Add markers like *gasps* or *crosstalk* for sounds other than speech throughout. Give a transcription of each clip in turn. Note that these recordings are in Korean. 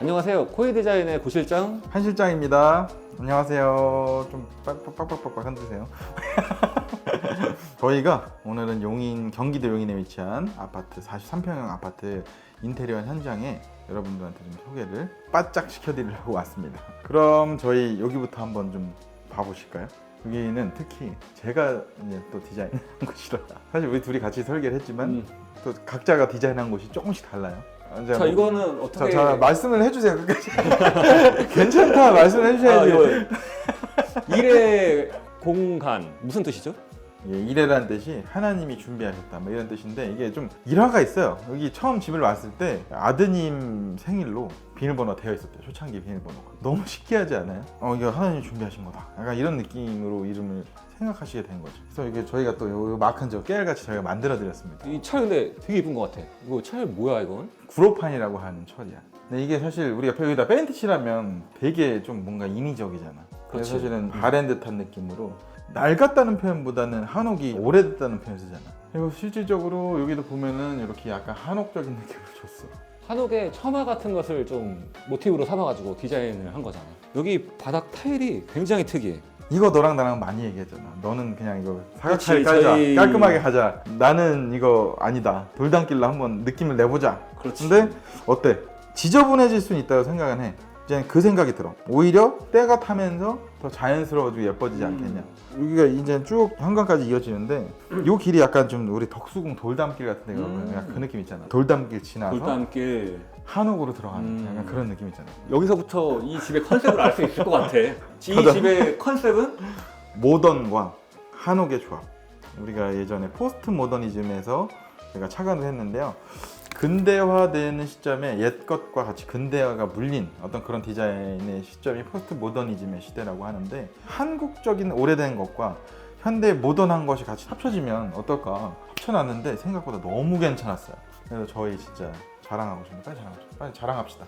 안녕하세요. 코이 디자인의 구실장. 한 실장입니다. 안녕하세요. 좀 빡빡빡빡빡 흔드세요. *laughs* 저희가 오늘은 용인 경기도 용인에 위치한 아파트 43평형 아파트 인테리어 현장에 여러분들한테 좀 소개를 바짝 시켜드리려고 왔습니다. 그럼 저희 여기부터 한번 좀 봐보실까요? 여기는 특히 제가 이제 또 디자인한 *laughs* 곳이라 사실 우리 둘이 같이 설계를 했지만 음. 또 각자가 디자인한 곳이 조금씩 달라요. 자 뭐- 이거는 자, 어떻게? 자, 말씀을 해주세요. 끝까지. *laughs* 괜찮다 말씀을 아, 해주셔야지. 이거 일의 공간 무슨 뜻이죠? 예, 일해라는 뜻이 하나님이 준비하셨다 뭐 이런 뜻인데 이게 좀 일화가 있어요. 여기 처음 집을 왔을 때 아드님 생일로 비밀번호가 되어 있었대요. 초창기 비밀번호가 너무 신기하지 않아요? 어 이거 하나님이 준비하신 거다. 약간 이런 느낌으로 이름을 생각하시게 된 거죠. 그래서 이게 저희가 또요 마크는 저 깨알같이 저희가 만들어 드렸습니다. 이 철 근데 되게 이쁜 것 같아. 이거 철 뭐야 이건? 구로판이라고 하는 철이야. 근데 이게 사실 우리가 여기다 페인트 칠하면 되게 좀 뭔가 인위적이잖아. 그래서. 사실은 바랜 듯한 느낌으로 낡았다는 표현보다는 한옥이 오래됐다는 표현을 쓰잖아 그리고 실질적으로 여기도 보면은 이렇게 약간 한옥적인 느낌을 줬어 한옥의 처마 같은 것을 좀 모티브로 삼아가지고 디자인을 한 거잖아. 여기 바닥 타일이 굉장히 특이해. 이거 너랑 나랑 많이 얘기했잖아 너는 그냥 이거 그렇지, 깔자 저희- 깔끔하게 하자 나는 이거 아니다 돌담길로 한번 느낌을 내보자 그렇지. 근데 어때? 지저분해질 수는 있다고 생각은 해. 이제 그 생각이 들어. 오히려 때가 타면서 더 자연스러워지고 예뻐지지 음. 않겠냐. 여기가 이제 쭉 현관까지 이어지는데 요 길이 약간 좀 우리 덕수궁 돌담길 같은 데가 음. 약간 그 느낌 있잖아. 돌담길 지나서 돌담길. 한옥으로 들어가는 음. 약간 그런 느낌 있잖아. 여기서부터 이 집의 컨셉을 알 수 있을 것 같아. 이. 집의 컨셉은 모던과 한옥의 조합. 우리가 예전에 포스트 모더니즘에서 제가 착안을 했는데요. 근대화되는 시점에 옛 것과 같이 근대화가 물린 어떤 그런 디자인의 시점이 포스트 모더니즘의 시대라고 하는데 한국적인 오래된 것과 현대 모던한 것이 같이 합쳐지면 어떨까 합쳐놨는데 생각보다 너무 괜찮았어요. 그래서 저희 진짜 자랑하고 싶은데 빨리 자랑합시다. 빨리 자랑합시다.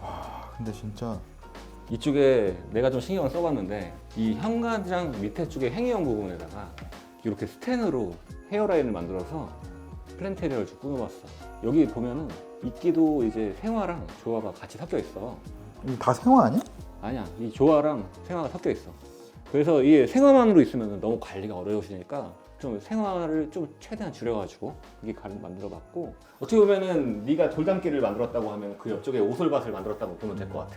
와 근데 진짜 이쪽에 내가 좀 신경을 써봤는데 이 현관장 밑에 쪽에 행이형 부분에다가 이렇게 스텐으로 헤어라인을 만들어서 플랜테리어를 좀 꾸며봤어. 여기 보면은 이끼도 이제 생화랑 조화가 같이 섞여 있어. 이거 다 생화 아니야? 아니야, 이 조화랑 생화가 섞여 있어. 그래서 이 생화만으로 있으면 너무 관리가 어려우시니까 좀 생화를 좀 최대한 줄여가지고 이게 가 만들어봤고 어떻게 보면은 네가 돌담길을 만들었다고 하면 그 옆쪽에 오솔밭을 만들었다고 보면 될 것 같아.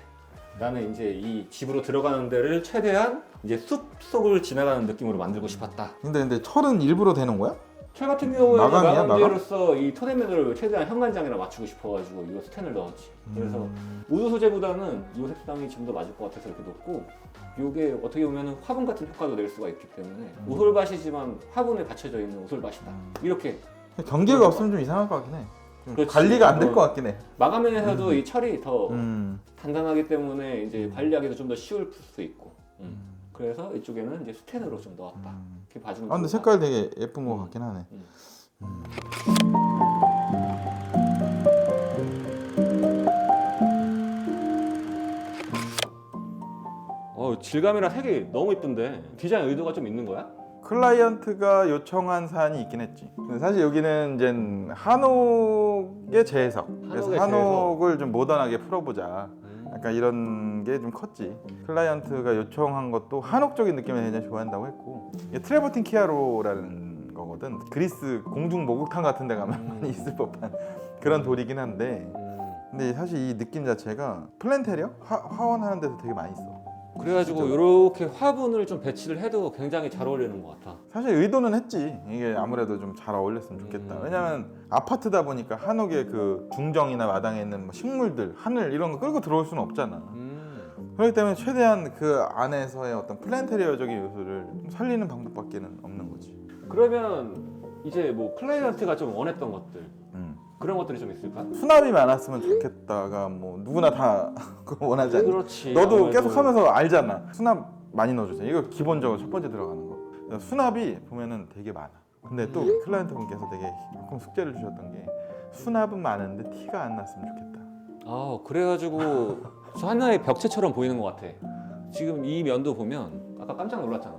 나는 이제 이 집으로 들어가는 데를 최대한 이제 숲 속을 지나가는 느낌으로 만들고 싶었다. 근데 근데 철은 일부러 되는 거야? 철 같은 경우에는 마감이야, 마감재로서 이 토네면을 최대한 현관장이랑 맞추고 싶어가지고 이거 스텐을 넣었지. 그래서 음. 우드 소재보다는 이 색상이 좀 더 맞을 것 같아서 이렇게 놓고 이게 어떻게 보면 화분 같은 효과도 낼 수가 있기 때문에 음. 오솔밭이지만 화분에 받쳐져 있는 오솔밭이다. 이렇게 경계가 없으면 좀 이상할 것 같긴 해. 좀 그렇지. 관리가 안될 어. 것 같긴 해. 마감면에서도 이 철이 더 음. 단단하기 때문에 이제 관리하기도 좀 더 쉬울 수 있고. 음. 그래서 이쪽에는 이제 스텐으로 좀 넣었다. 음. 이렇게 봐주면 아 근데 색깔 되게 예쁜 것 음. 같긴 하네. 음. 음. 어, 질감이랑 색이 너무 이쁜데 디자인 의도가 좀 있는 거야? 클라이언트가 요청한 사안이 있긴 했지. 근데 사실 여기는 이제 한옥의 재해석. 그래서 한옥의 한옥을 좀 모던하게 풀어보자. 약간 이런 게 좀 컸지. 클라이언트가 요청한 것도 한옥적인 느낌을 굉장히 좋아한다고 했고 트레버틴 키아로라는 거거든. 그리스 공중 목욕탕 같은 데 가면 많이 있을 법한 그런 돌이긴 한데 음. 근데 사실 이 느낌 자체가 플랜테리어? 화, 화원하는 데서 되게 많이 써. 그래가지고 이렇게 화분을 좀 배치를 해도 굉장히 잘 어울리는 것 같아. 사실 의도는 했지. 이게 아무래도 좀 잘 어울렸으면 좋겠다. 음. 왜냐면 아파트다 보니까 한옥의 그 중정이나 마당에 있는 뭐 식물들, 하늘 이런 거 끌고 들어올 수는 없잖아. 음. 그렇기 때문에 최대한 그 안에서의 어떤 플랜테리어적인 요소를 좀 살리는 방법밖에는 없는 거지. 그러면 이제 뭐 클라이언트가 좀 원했던 것들 음. 그런 것들이 좀 있을까? 수납이 많았으면 좋겠다가 뭐 누구나 다 *laughs* 그거 원하지 않니? 그렇지. 너도 아무래도. 계속 하면서 알잖아. 수납 많이 넣어주세요. 이거 기본적으로 첫 번째 들어가는 거. 수납이 보면은 되게 많아. 근데 또 클라이언트 분께서 되게 조금 숙제를 주셨던 게 수납은 많은데 티가 안 났으면 좋겠다. 아 그래가지고 *laughs* 저 하나의 벽체처럼 보이는 것 같아. 지금 이 면도 보면 아까 깜짝 놀랐잖아.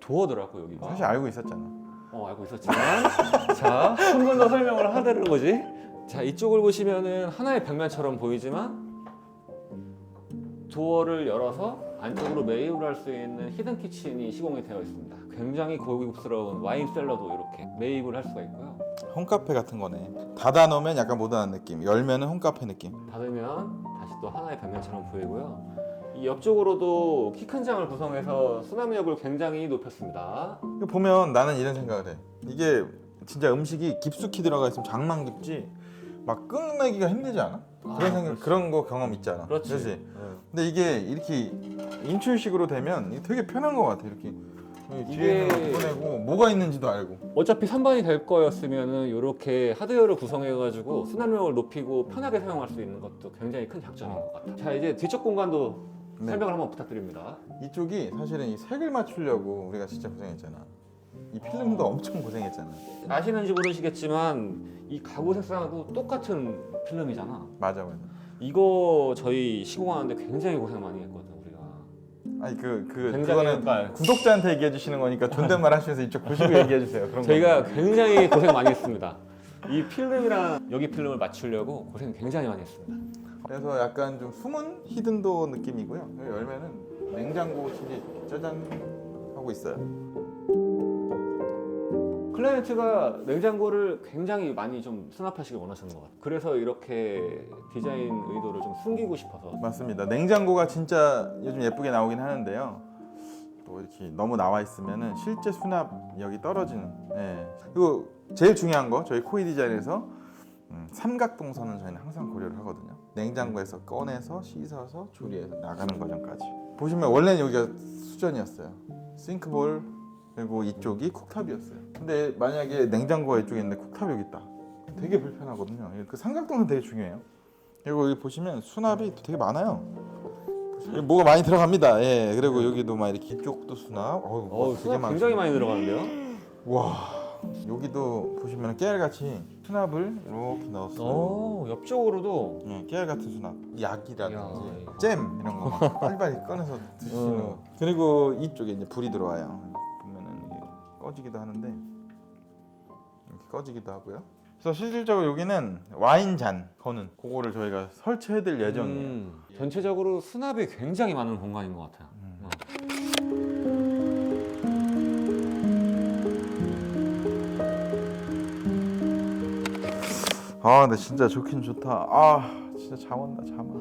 도어더라고 여기가. 사실 알고 있었잖아. 어 알고 있었지만 *laughs* 자 한 번 더 설명을 하다는 거지. 자 이쪽을 보시면은 하나의 벽면처럼 보이지만 도어를 열어서 안쪽으로 매입을 할수 있는 히든 키친이 시공이 되어 있습니다. 굉장히 고급스러운 와인 셀러도 이렇게 매입을 할 수가 있고요. 홈카페 같은 거네. 닫아 놓으면 약간 모던한 느낌. 열면은 홈카페 느낌. 닫으면 다시 또 하나의 벽면처럼 보이고요. 이 옆쪽으로도 키 큰 장을 구성해서 수납력을 굉장히 높였습니다. 이거 보면 나는 이런 생각을 해. 이게 진짜 음식이 깊숙이 들어가 있으면 장만 깊지 막 끝내기가 힘들지 않아? 아, 그런 생각 그렇지. 그런 거 경험 있잖아. 그렇지. 그렇지? 근데 이게 이렇게 인출식으로 되면 이게 되게 편한 것 같아. 이렇게 뒤에 이게- 꺼내고 뭐가 있는지도 알고. 어차피 3반이 될 거였으면은 이렇게 하드웨어를 구성해가지고 수납력을 높이고 편하게 사용할 수 있는 것도 굉장히 큰 장점인 것 같아요. 자 이제 뒤쪽 공간도 네. 설명을 한번 부탁드립니다. 이쪽이 사실은 이 색을 맞추려고 우리가 진짜 고생했잖아. 이 필름도 엄청 고생했잖아. 아시는지 모르시겠지만 이 가구 색상하고 똑같은 필름이잖아. 맞아 맞아. 이거 저희 시공하는데 굉장히 고생 많이 했거든 우리가. 아니 그 그 굉장히 그거는 그러니까 구독자한테 얘기해 주시는 거니까 존댓말 *laughs* 하시면서 이쪽 보시고 얘기해 주세요. 그런 저희가 거. 굉장히 고생 많이 했습니다. 이 필름이랑 여기 필름을 맞추려고 고생 굉장히 많이 했습니다. 그래서 약간 좀 숨은 히든도 느낌이고요. 열면은 냉장고실이 짜잔 하고 있어요. 클라이언트가 냉장고를 굉장히 많이 좀 수납하시길 원하시는 것 같아요. 그래서 이렇게 디자인 의도를 좀 숨기고 싶어서 맞습니다. 냉장고가 진짜 요즘 예쁘게 나오긴 하는데요. 또 이렇게 너무 나와 있으면은 실제 수납력이 떨어지는. 예. 그리고 제일 중요한 거 저희 코이 디자인에서 음, 삼각 동선은 저희는 항상 고려를 하거든요. 냉장고에서 꺼내서 씻어서 조리해서 나가는 과정까지. 보시면 원래는 여기가 수전이었어요. 싱크볼 그리고 이쪽이 쿡탑이었어요. 근데 만약에 냉장고가 이쪽에 있는데 쿡탑이 여기 있다. 되게 불편하거든요. 그 삼각 동선 되게 중요해요. 그리고 여기 보시면 수납이 되게 많아요. 뭐가 많이 들어갑니다. 예. 그리고 여기도 막 이렇게 이쪽도 수납. 어우, 어, 뭐 수납 굉장히 많이 들어가는데요. 와. 여기도 보시면 깨알같이 수납을 이렇게 넣었어요. 어, 옆쪽으로도 예, 깨알 같은 수납. 약이라든지 야, 잼 이런 거 막 *laughs* 빨리빨리 꺼내서 드시는 어. 거. 그리고 이쪽에 이제 불이 들어와요. 보면은 이게 꺼지기도 하는데 이렇게 꺼지기도 하고요. 그래서 실질적으로 여기는 와인 잔 거는 그거를 저희가 설치해드릴 예정이에요. 음, 전체적으로 수납이 굉장히 많은 공간인 것 같아요. 아, 근데 진짜 좋긴 좋다. 아, 진짜 잠 온다, 잠 와.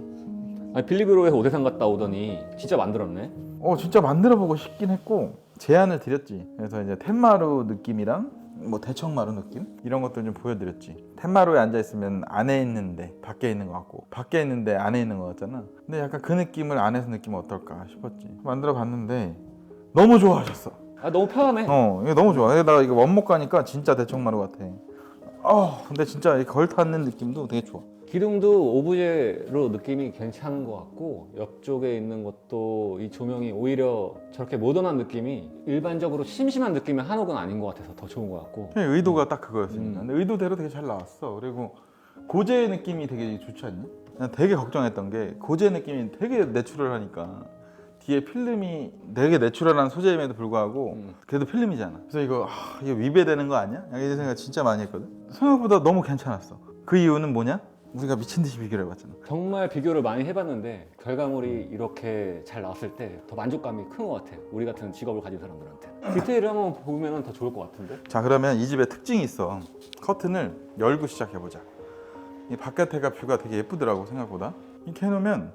아니 빌리브로에서 오대산 갔다 오더니 진짜 만들었네. 어, 진짜 만들어보고 싶긴 했고 제안을 드렸지. 그래서 이제 텐마루 느낌이랑 뭐 대청마루 느낌 이런 것들 좀 보여드렸지. 텐마루에 앉아 있으면 안에 있는데 밖에 있는 것 같고 밖에 있는데 안에 있는 것 같잖아. 근데 약간 그 느낌을 안에서 느끼면 어떨까 싶었지. 만들어봤는데 너무 좋아하셨어. 아 너무 편하네. 어, 이거 너무 좋아. 나 이거 원목 가니까 진짜 대청마루 같아. 어, 근데 진짜 이걸 탔는 느낌도 되게 좋아. 기둥도 오브제로 느낌이 괜찮은 것 같고 옆쪽에 있는 것도 이 조명이 오히려 저렇게 모던한 느낌이 일반적으로 심심한 느낌의 한옥은 아닌 것 같아서 더 좋은 것 같고 그냥 의도가 딱 그거였습니다. 음. 근데 의도대로 되게 잘 나왔어. 그리고 고제 느낌이 되게 좋지 않니? 난 되게 걱정했던 게 고제 느낌이 되게 내추럴하니까 뒤에 필름이 되게 내추럴한 소재임에도 불구하고 음. 그래도 필름이잖아. 그래서 이거 아, 이거 위배되는 거 아니야? 이런 생각 진짜 많이 했거든. 생각보다 너무 괜찮았어. 그 이유는 뭐냐? 우리가 미친 듯이 비교를 해봤잖아. 정말 비교를 많이 해봤는데 결과물이 이렇게 잘 나왔을 때 더 만족감이 큰 것 같아 우리 같은 직업을 가진 사람들한테 디테일을 한번 보면 더 좋을 것 같은데 자 그러면 이 집의 특징이 있어 커튼을 열고 시작해보자 이 바깥에가 뷰가 되게 예쁘더라고 생각보다 이렇게 해놓으면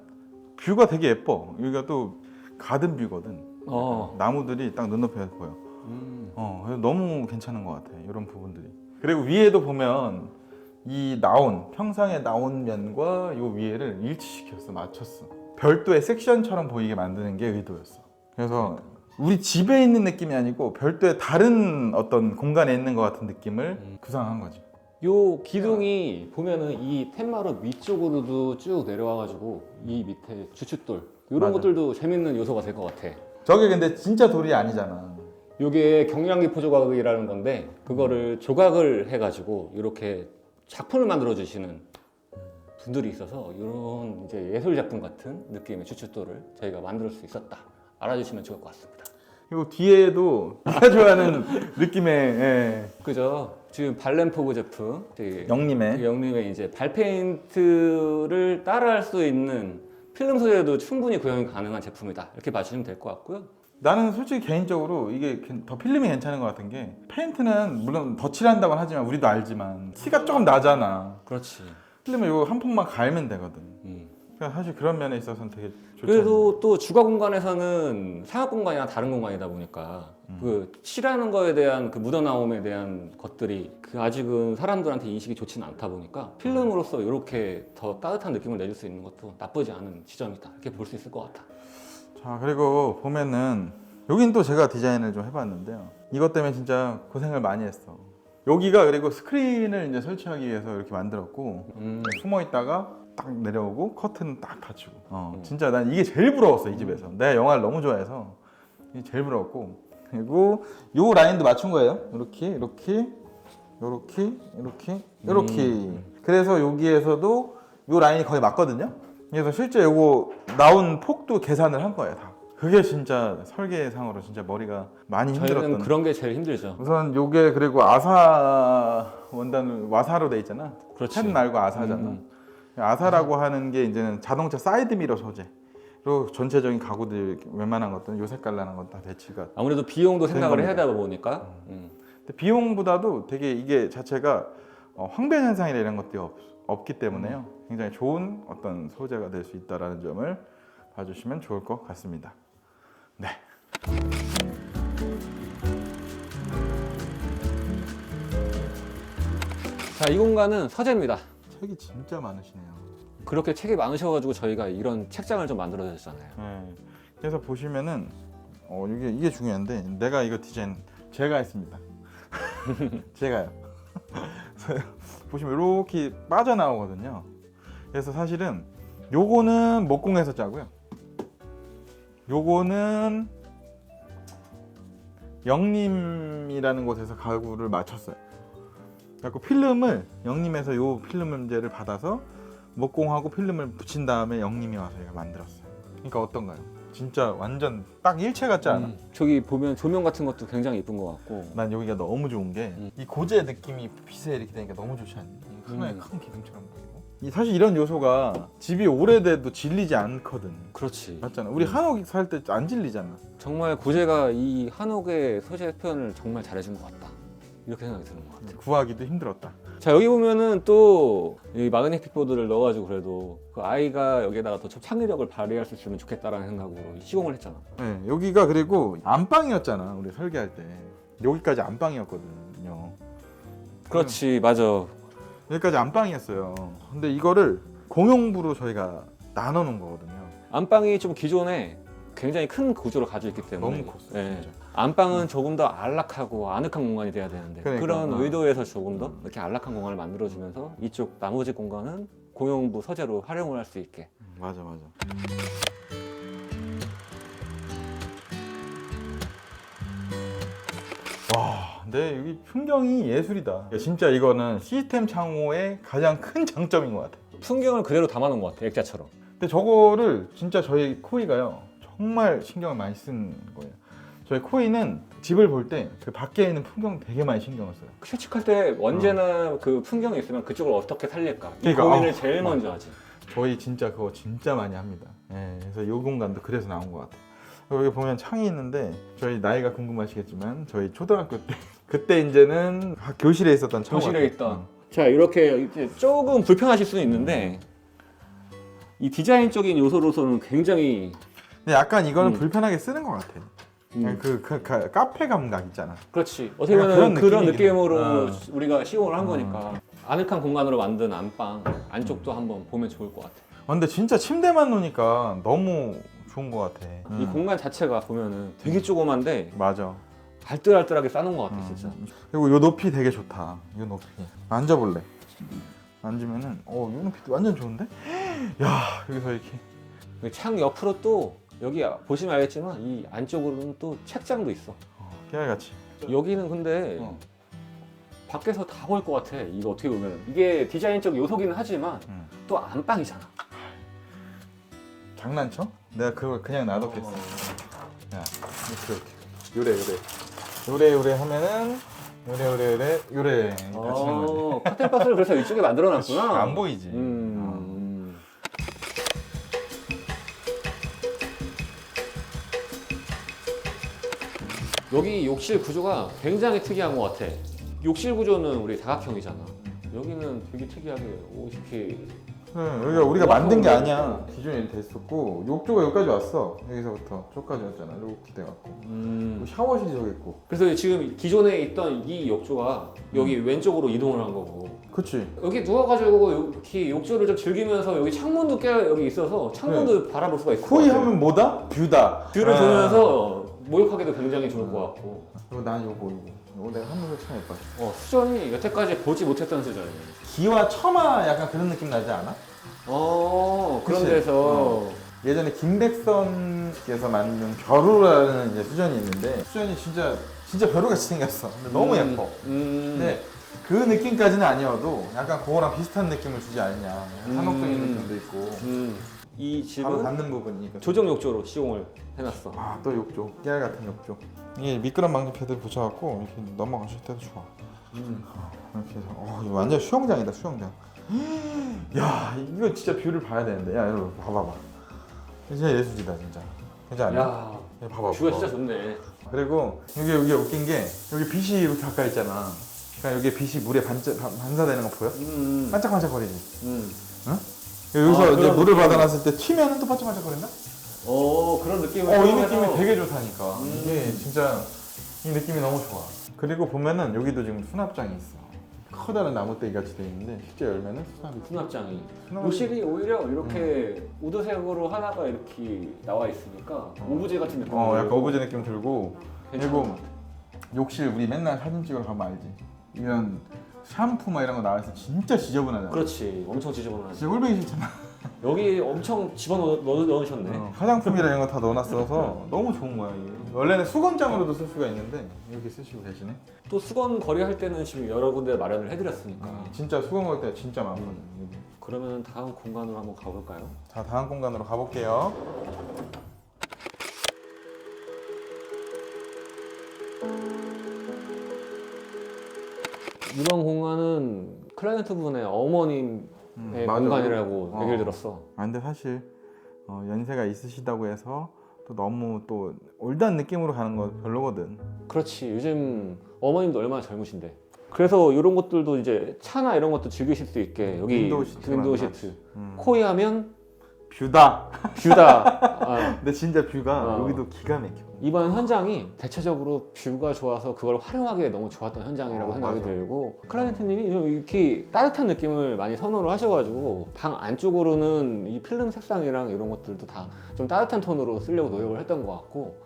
뷰가 되게 예뻐 여기가 또 가든 뷰거든 어. 나무들이 딱 눈높이에서 보여 음. 어 그래서 너무 괜찮은 것 같아 이런 부분들이 그리고 위에도 보면 이 나온 평상에 나온 면과 요 위에를 일치시켰어 맞췄어. 별도의 섹션처럼 보이게 만드는 게 의도였어. 그래서 우리 집에 있는 느낌이 아니고 별도의 다른 어떤 공간에 있는 것 같은 느낌을 음. 구상한 거지. 요 기둥이 보면은 이 텐마루 위쪽으로도 쭉 내려와가지고 이 밑에 주춧돌 이런 맞아. 것들도 재밌는 요소가 될 것 같아. 저게 근데 진짜 돌이 아니잖아 요게 경량기포 조각이라는 건데 그거를 조각을 해가지고 이렇게 작품을 만들어 주시는 분들이 있어서 이런 이제 예술 작품 같은 느낌의 주춧돌을 저희가 만들 수 있었다 알아주시면 좋을 것 같습니다. 그리고 뒤에도 내가 좋아하는 느낌의 예, 그죠? 지금 발렌포브 제품, 되게 영림의 영림의 이제 발페인트를 따라할 수 있는 필름 소재도 충분히 구현이 가능한 제품이다 이렇게 봐주시면 될 것 같고요. 나는 솔직히 개인적으로 이게 괜- 더 필름이 괜찮은 것 같은 게 페인트는 물론 덧칠한다고 하지만 우리도 알지만 티가 조금 나잖아. 그렇지. 필름은 이거 한 폭만 갈면 되거든. 음. 그러니까 사실 그런 면에 있어서는 되게 좋죠. 그래도 또 주거 공간에서는 상업 공간이나 다른 공간이다 보니까 음. 그 칠하는 거에 대한 그 묻어나옴에 대한 것들이 그 아직은 사람들한테 인식이 좋지는 않다 보니까 필름으로서 이렇게 더 따뜻한 느낌을 내줄 수 있는 것도 나쁘지 않은 지점이다 이렇게 볼 수 있을 것 같아. 자 그리고 보면은 여긴 또 제가 디자인을 좀 해봤는데요. 이것 때문에 진짜 고생을 많이 했어. 여기가 그리고 스크린을 이제 설치하기 위해서 이렇게 만들었고 음. 숨어 있다가 딱 내려오고 커튼 딱 닫히고. 어, 음. 진짜 난 이게 제일 부러웠어 이 집에서. 내가 영화를 너무 좋아해서 이게 제일 부러웠고 그리고 요 라인도 맞춘 거예요. 이렇게 이렇게 이렇게 이렇게 이렇게. 음. 그래서 여기에서도 요 라인이 거의 맞거든요. 그래서 실제 요거 나온 폭도 계산을 한 거예요 다. 그게 진짜 설계상으로 진짜 머리가 많이 저희는 힘들었던. 그런 게 제일 힘들죠. 우선 요게 그리고 아사 원단을 와사로 돼 있잖아. 그렇지. 펜 말고 아사잖아. 음. 아사라고 하는 게 이제는 자동차 사이드 미러 소재. 그리고 전체적인 가구들 웬만한 것들은 요 색깔 나는 건 다 배치가. 아무래도 비용도 생각을 해야. 되다 보니까 음. 근데 비용보다도 되게 이게 자체가 어, 황변 현상이나 이런 것들이 없, 없기 때문에요. 굉장히 좋은 어떤 소재가 될 수 있다라는 점을 봐주시면 좋을 것 같습니다. 네. 자, 이 공간은 서재입니다. 책이 진짜 많으시네요. 그렇게 책이 많으셔가지고 저희가 이런 책장을 좀 만들어줬잖아요. 네. 그래서 보시면은 어, 이게 이게 중요한데 내가 이거 디자인 제가 했습니다. *laughs* 제가요. *laughs* 보시면 이렇게 빠져나오거든요. 그래서 사실은 요거는 목공에서 짜고요. 요거는 영림이라는 곳에서 가구를 맞췄어요. 그래서 필름을 영림에서 요 필름 문제를 받아서 목공하고 필름을 붙인 다음에 영림이 와서 얘가 만들었어요. 그러니까 어떤가요? 진짜 완전 딱 일체 같지 않아? 음, 저기 보면 조명 같은 것도 굉장히 이쁜 것 같고 난 여기가 너무 좋은 게 이 음. 고제 느낌이 빛에 이렇게 되니까 너무 좋지 않니? 이 하나의 음. 큰 기둥처럼 보이고. 이 사실 이런 요소가 집이 오래돼도 질리지 않거든. 그렇지. 맞잖아. 우리 한옥 살 때 안 질리잖아. 정말 고재가 이 한옥의 소재 표현을 정말 잘해준 것 같다. 이렇게 생각이 드는 것 같아요. 구하기도 힘들었다. 자 여기 보면은 또 이 마그네틱 보드를 넣어가지고 그래도 그 아이가 여기에다가 더 창의력을 발휘할 수 있으면 좋겠다라는 생각으로 시공을 했잖아. 네, 여기가 그리고 안방이었잖아. 우리 설계할 때 여기까지 안방이었거든요. 그렇지 맞아. 여기까지 안방이었어요. 근데 이거를 공용부로 저희가 나눠 놓은 거거든요. 안방이 좀 기존에 굉장히 큰 구조를 가지고 있기 때문에 너무 컸어, 예. 진짜. 안방은 조금 더 안락하고 아늑한 공간이 돼야 되는데 그 그러니까, 런 어. 의도에서 조금 더 이렇게 안락한 공간을 만들어주면서 이쪽 나머지 공간은 공용부 서재로 활용을 할 수 있게 음, 맞아 맞아. 와, 근데 여기 풍경이 예술이다. 진짜 이거는 시스템 창호의 가장 큰 *laughs* 장점인 것 같아. 풍경을 그대로 담아놓은 것 같아 액자처럼. 근데 저거를 진짜 저희 코이가요 정말 신경을 많이 쓴 거예요. 저희 코이는 집을 볼 때 그 밖에 있는 풍경 되게 많이 신경을 써요. 실측할 때 언제나 그 풍경이 있으면 그쪽을 어떻게 살릴까 이 그러니까, 고민을 아, 제일 맞아. 먼저 하지. 저희 진짜 그거 진짜 많이 합니다. 예, 그래서 이 공간도 그래서 나온 것 같아요. 여기 보면 창이 있는데 저희 나이가 궁금하시겠지만 저희 초등학교 때 *laughs* 그때 이제는 학- 교실에 있었던 창 교실에 있던. 자 이렇게 이제 조금 불편하실 수는 있는데 이 디자인적인 요소로서는 굉장히 근데 약간 이거는 음. 불편하게 쓰는 것 같아. 음, 그, 그, 그 카페 감각 있잖아. 그렇지. 어떻게 약간 보면 그런 그런 느낌이긴. 느낌으로 어. 우리가 시공을 한 어. 거니까 아늑한 공간으로 만든 안방 안쪽도 한번 보면 좋을 것 같아. 아, 근데 진짜 침대만 놓으니까 너무 좋은 것 같아. 이 음. 공간 자체가 보면은 되게 조그만데 맞아. 알뜰알뜰하게 싸놓은 것 같아 음. 진짜. 그리고 요 높이 되게 좋다. 요 높이. 앉아볼래? 앉으면은 어, 요 높이 완전 좋은데? *gasps* 야, 여기서 이렇게 창 옆으로 또 여기 보시면 알겠지만 이 안쪽으로는 또 책장도 있어. 어, 깨알같이. 여기는 근데 어. 밖에서 다 보일 것 같아. 이거 어떻게 보면 이게 디자인적 요소기는 하지만 음. 또 안방이잖아. 장난쳐? 내가 그걸 그냥 놔뒀겠어. 야, 이렇게 이렇게. 요래 요래. 요래 요래 하면은 요래 요래 요래 요래 같이 하는 거지. 어, 커튼박스를 그래서 이쪽에 만들어놨구나. *laughs* 안 보이지. 음. 여기 욕실 구조가 굉장히 특이한 것 같아. 욕실 구조는 우리 다각형이잖아. 여기는 되게 특이하게 오 이렇게 응, 여기가 우리가 만든 게 아니야. 기존에 이렇게 됐었고 욕조가 여기까지 왔어. 여기서부터 저까지 왔잖아. 이렇게 돼갖고 음. 샤워실이 저기 있고. 그래서 지금 기존에 있던 이 욕조가 여기 왼쪽으로 이동을 한 거고 그치? 여기 누워가지고 이렇게 욕조를 좀 즐기면서 여기 창문도 꽤 여기 있어서 창문도 바라볼 수가 것 코이. 하면 뭐다? 뷰다. 뷰를 아. 보면서 목욕하기도 굉장히 좋을 것 같고 이거 난 이거 이거. 이거 내가 한번에 참 예뻐. 어, 수전이 여태까지 보지 못했던 수전이에요 기와 처마 약간 그런 느낌 나지 않아? 어 그런 그치? 데서 어. 예전에 김백선께서 만든 벼루라는 이제 수전이 있는데 수전이 진짜 진짜 벼루같이 생겼어. 근데 너무 음, 예뻐. 음, 근데 그 느낌까지는 아니어도 약간 그거랑 비슷한 느낌을 주지 않냐. 음. 한옥적인 느낌도 있고. 음, 이 바로 집은 닿는 부분이니까. 조정 욕조로 시공을 해놨어 아, 또 욕조. 깨알 같은 욕조. 이게 미끄럼 방지 패드 붙여갖고 이렇게 넘어가실 때도 좋아. 음. 이렇게 해서 어, 이거 완전 수영장이다 수영장. *gasps* 야, 이거 진짜 뷰를 봐야 되는데. 야, 여러분 봐봐봐. 진짜 예술이다 진짜. 그지 않냐? 야 야, 봐봐. 뷰가. 진짜 좋네 그리고 여기 여기 웃긴 게 여기 빛이 이렇게 가까이 있잖아. 그러니까 여기 빛이 물에 반자, 반- 반사되는 거 보여? 음, 반짝반짝거리지. 음. 여기서 아, 이제 그런 물을 느낌. 받아놨을 때 튀면은 또 반짝반짝거린다? 어 그런 느낌을 어, 이 느낌이 되게 좋다니까. 음. 이게 진짜 이 느낌이 너무 좋아. 그리고 보면은 여기도 지금 수납장이 있어. 커다란 나무떼기 같이 돼 있는데 실제 열면은 수납이 수납장이 수납이- 욕실이 오히려 이렇게 우드색으로 하나가 이렇게 나와 있으니까 오브제 같은 느낌 어, 약간 오브제 느낌 들고 그리고. 욕실 우리 맨날 사진 찍으러 가면 알지. 이런 샴푸 막 이런 거 나와서 진짜 지저분하잖아. 그렇지 엄청 지저분하지 진짜 꼴보기 싫잖아. 여기 엄청 집어넣 넣- 넣으셨네 어, 화장품이랑 이런 거 다 넣어놨어서 너무 좋은 거야 이게. 원래는 수건장으로도 쓸 수가 있는데 이렇게 쓰시고 계시네. 또 수건 거래할 때는 지금 여러 군데 마련을 해드렸으니까 어, 진짜 수건 걸때 진짜 많거든. 음. 그러면 다음 공간으로 한번 가볼까요? 자 다음 공간으로 가볼게요. 이번 공간은 클라이언트 분의 어머님의 음, 맞아. 공간이라고 어. 얘기를 들었어 아, 근데 사실 어, 연세가 있으시다고 해서 또 너무 또 올드한 느낌으로 가는 거 별로거든. 그렇지 요즘 어머님도 얼마나 젊으신데 그래서 이런 것들도 이제 차나 이런 것도 즐기실 수 있게 여기 윈도우 시트 윈도우. 시트 음. 코이 하면 뷰다. 뷰다 아, *laughs* 근데 진짜 뷰가 어. 여기도 기가 막혀. 이번 현장이 대체적으로 뷰가 좋아서 그걸 활용하기에 너무 좋았던 현장이라고 어, 생각이 맞아. 들고 클라이언트님이 좀 이렇게 따뜻한 느낌을 많이 선호를 하셔가지고 방 안쪽으로는 이 필름 색상이랑 이런 것들도 다 좀 따뜻한 톤으로 쓰려고 노력을 했던 것 같고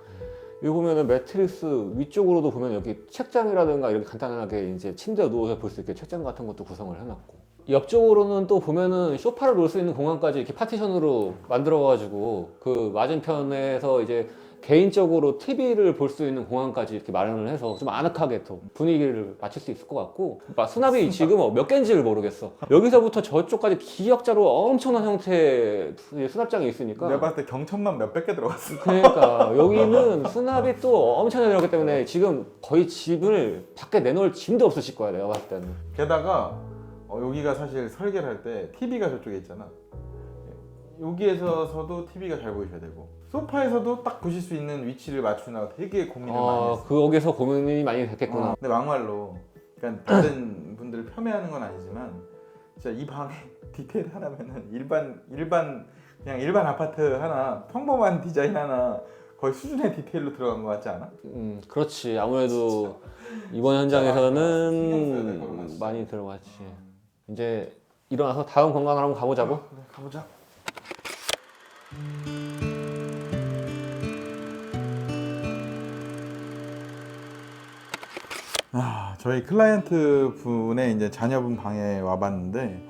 여기 보면은 매트리스 위쪽으로도 보면 여기 책장이라든가 이렇게 간단하게 이제 침대 누워서 볼 수 있게 책장 같은 것도 구성을 해놨고 옆쪽으로는 또 보면은 소파를 놓을 수 있는 공간까지 이렇게 파티션으로 만들어가지고 그 맞은편에서 이제 개인적으로 TV를 볼 수 있는 공간까지 이렇게 마련을 해서 좀 아늑하게 또 분위기를 맞출 수 있을 것 같고 막 수납이 지금 어, 몇 개인지를 모르겠어. 여기서부터 저쪽까지 기역자로 엄청난 형태의 수납장이 있으니까. 내가 봤을 때 경천만 몇백 개 들어갔어. 그러니까 여기는 수납이 또 엄청나게 들어갔기 때문에 지금 거의 집을 밖에 내놓을 짐도 없으실 거야 내가 봤을 때는. 게다가 어, 여기가 사실 설계를 할 때 TV가 저쪽에 있잖아. 여기에서도 TV가 잘 보이셔야 되고 소파에서도 딱 보실 수 있는 위치를 맞추느라 되게 고민을 많이 아 했어. 거기서 고민이 많이 됐겠구나 어, 근데 막말로 그러니까 다른 *clears throat* 분들을 폄훼하는 건 아니지만 진짜 이 방에 *laughs* 디테일 하나면은 일반 일반 그냥 일반 아파트 하나 평범한 디자인 하나 거의 수준의 디테일로 들어간 것 같지 않아? 음 그렇지 아무래도 *laughs* 이번 현장에서는. 많이 들어갔지 이제 일어나서 다음 공간으로 한번 가보자고 그래, 가보자. 아, 저희 클라이언트 분의 이제 자녀분 방에 와봤는데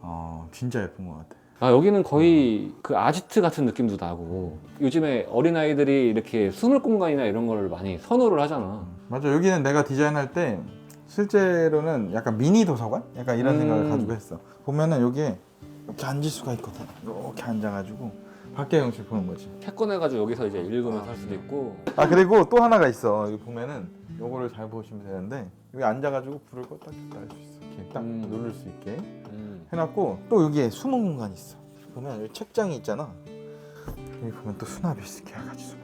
어, 진짜 예쁜 것 같아. 아 여기는 거의 그 아지트 같은 느낌도 나고 요즘에 어린 아이들이 이렇게 숨을 공간이나 이런 걸 많이 선호를 하잖아 맞아, 여기는 내가 디자인할 때 실제로는 약간 미니 도서관? 약간 이런 음. 생각을 가지고 했어. 보면은 여기에 이렇게 앉을 수가 있거든. 이렇게 앉아가지고 밖에 영실 보는 거지. 책 꺼내가지고 여기서 이제 읽으면서 할 수도 있고 아 그리고 또 하나가 있어. 여기 보면은 요거를 잘 보시면 되는데 여기 앉아가지고 불을 껐다 켰다 할 수 있어. 이렇게 딱 음. 누를 수 있게 음. 해놨고 또 여기에 숨은 공간이 있어. 보면 여기 책장이 있잖아. 여기 보면 또 수납이 같이 숨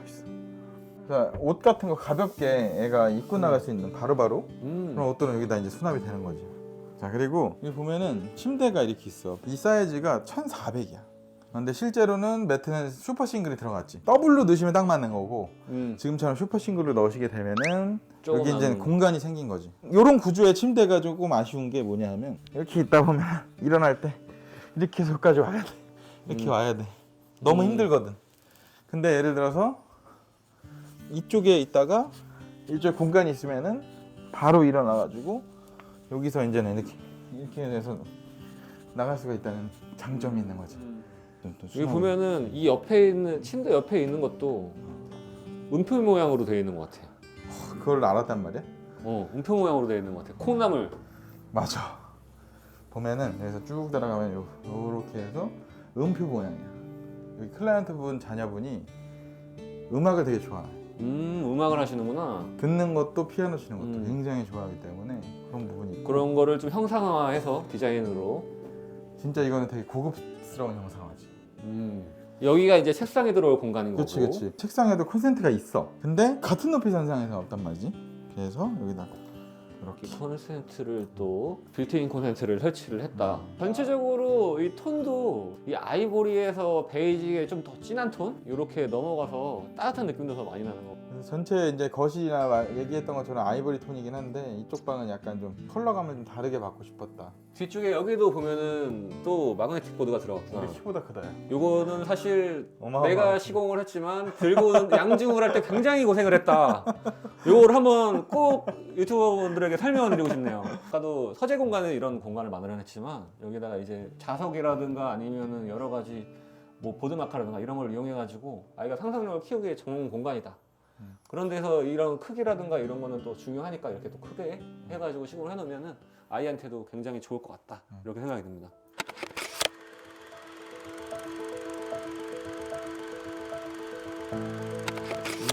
자, 옷 같은 거 가볍게 애가 입고 나갈 수 있는 바로바로 음. 그런 옷들은 여기다 이제 수납이 되는 거지. 자 그리고 여기 보면은 침대가 이렇게 있어. 이 사이즈가 1,400이야. 근데 실제로는 매트는 슈퍼 싱글이 들어갔지. 더블로 넣으시면 딱 맞는 거고 음. 지금처럼 슈퍼 싱글로 넣으시게 되면은 여기 이제 공간이 생긴 거지. 이런 구조의 침대가 조금 아쉬운 게 뭐냐면 이렇게 있다 보면 *laughs* 일어날 때 이렇게 해서까지 와야 돼. 이렇게 음. 와야 돼. 너무 음. 힘들거든. 근데 예를 들어서 이쪽에 있다가 이쪽 공간이 있으면은 바로 일어나 가지고 여기서 이제는 이렇게 이렇게 해서 나갈 수가 있다는 장점이 있는 거지. 또- 또 여기. 보면은 이 옆에 있는 침대 옆에 있는 것도 음표 모양으로 되어 있는 것 같아. 그걸 알았단 말이야? 어, 음표 모양으로 되어 있는 것 같아. 콩나물. 맞아. 보면은 여기서 쭉 따라가면 요 요렇게 해서 음표 모양이야. 여기 클라이언트 분 자녀분이 음악을 되게 좋아해. 음, 음악을 하시는구나. 듣는 것도 피아노 치는 것도 음. 굉장히 좋아하기 때문에 그런 부분이 있고 그런 거를 좀 형상화해서 디자인으로. 진짜 이거는 되게 고급스러운 형상화지. 음. 여기가 이제 책상에 들어올 공간인 거고. 그렇지 그렇지. 책상에도 콘센트가 있어. 근데 같은 높이 선상에서 없단 말이지. 그래서 여기다가 이렇게 이 콘센트를 또 빌트인 콘센트를 설치를 했다. 전체적으로 이 톤도 이 아이보리에서 베이지에 좀 더 진한 톤 이렇게 넘어가서 따뜻한 느낌도 더 많이 나는 거. 그래서 전체 이제 거실이나 말- 얘기했던 것처럼 아이보리 톤이긴 한데 이쪽 방은 약간 좀 컬러감을 좀 다르게 받고 싶었다. 뒤쪽에 여기도 보면은 또 마그네틱 보드가 들어갔구나. 우리 키보다 크다. 야. 요거는 사실 어마어마하지. 내가 시공을 했지만 들고 *laughs* 양중을 할 때 굉장히 고생을 했다. 요거를 한번 꼭 유튜버분들에게 설명을 드리고 싶네요. 아까도 서재 공간에 이런 공간을 마련했지만 여기다가 이제 자석이라든가 아니면은 여러 가지 뭐 보드마카라든가 이런 걸 이용해 가지고 아이가 상상력을 키우기에 좋은 공간이다. 음. 그런 데서 이런 크기라든가 이런 거는 또 중요하니까 이렇게 또 크게 해가지고 시공을 해놓으면은 아이한테도 굉장히 좋을 것 같다. 음. 이렇게 생각이 듭니다.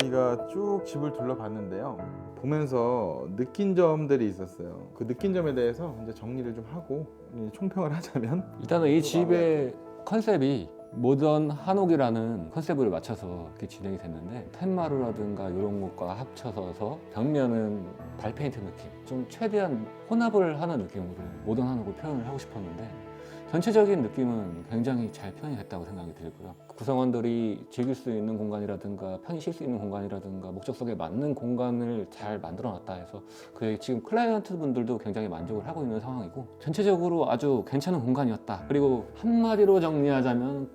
우리가 쭉 집을 둘러봤는데요. 보면서 느낀 점들이 있었어요. 그 느낀 점에 대해서 이제 정리를 좀 하고 총평을 *laughs* 하자면 일단은 이 집의 컨셉이 모던 한옥이라는 컨셉을 맞춰서 이렇게 진행이 됐는데 텐마루라든가 이런 것과 합쳐서 벽면은 발페인트 느낌 좀 최대한 혼합을 하는 느낌으로 모던 한옥을 표현을 하고 싶었는데 전체적인 느낌은 굉장히 잘 됐다고 생각이 들고요 구성원들이 즐길 수 있는 공간이라든가 편히 쉴 수 있는 공간이라든가 목적성에 맞는 공간을 잘 만들어 놨다 해서 그 지금 클라이언트 분들도 굉장히 만족을 하고 있는 상황이고 전체적으로 아주 괜찮은 공간이었다. 그리고 한마디로 정리하자면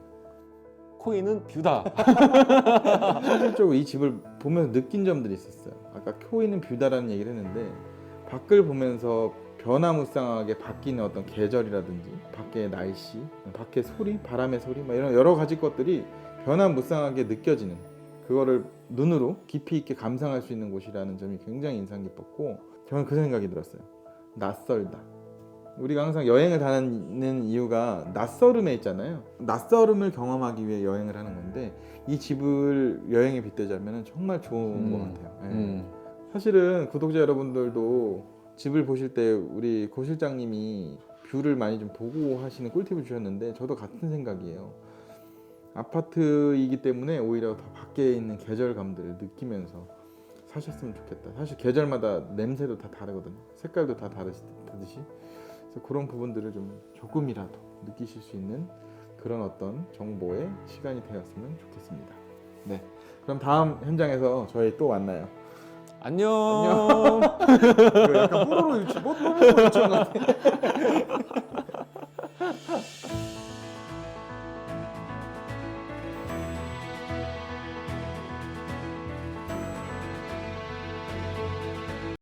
코인은 뷰다. 실질적으로 이 집을 보면서 느낀 점들이 있었어요. 아까 코이는 뷰다라는 얘기를 했는데 밖을 보면서 변화무쌍하게 바뀌는 어떤 계절이라든지 밖의 날씨, 밖의 소리, 바람의 소리, 막 이런 여러 가지 것들이 변화무쌍하게 느껴지는 그거를 눈으로 깊이 있게 감상할 수 있는 곳이라는 점이 굉장히 인상 깊었고 저는 그 생각이 들었어요. 낯설다. 우리가 항상 여행을 다니는 이유가 낯설음에 있잖아요. 낯설음을 경험하기 위해 여행을 하는 건데 이 집을 여행에 빗대자면 정말 좋은 음. 것 같아요. 예. 음. 사실은 구독자 여러분들도 집을 보실 때 우리 고 실장님이 뷰를 많이 좀 보고 하시는 꿀팁을 주셨는데 저도 같은 생각이에요. 아파트이기 때문에 오히려 더 밖에 있는 계절감들을 느끼면서 사셨으면 좋겠다. 사실 계절마다 냄새도 다 다르거든요. 색깔도 다 다르시, 다듯이. 그래서 그런 부분들을 좀 조금이라도 느끼실 수 있는 그런 어떤 정보의 시간이 되었으면 좋겠습니다. 네. 그럼 다음 현장에서 저희 또 만나요. 안녕. 이거 약간 뽀로로 유치, 뽀로로 유치원 같아.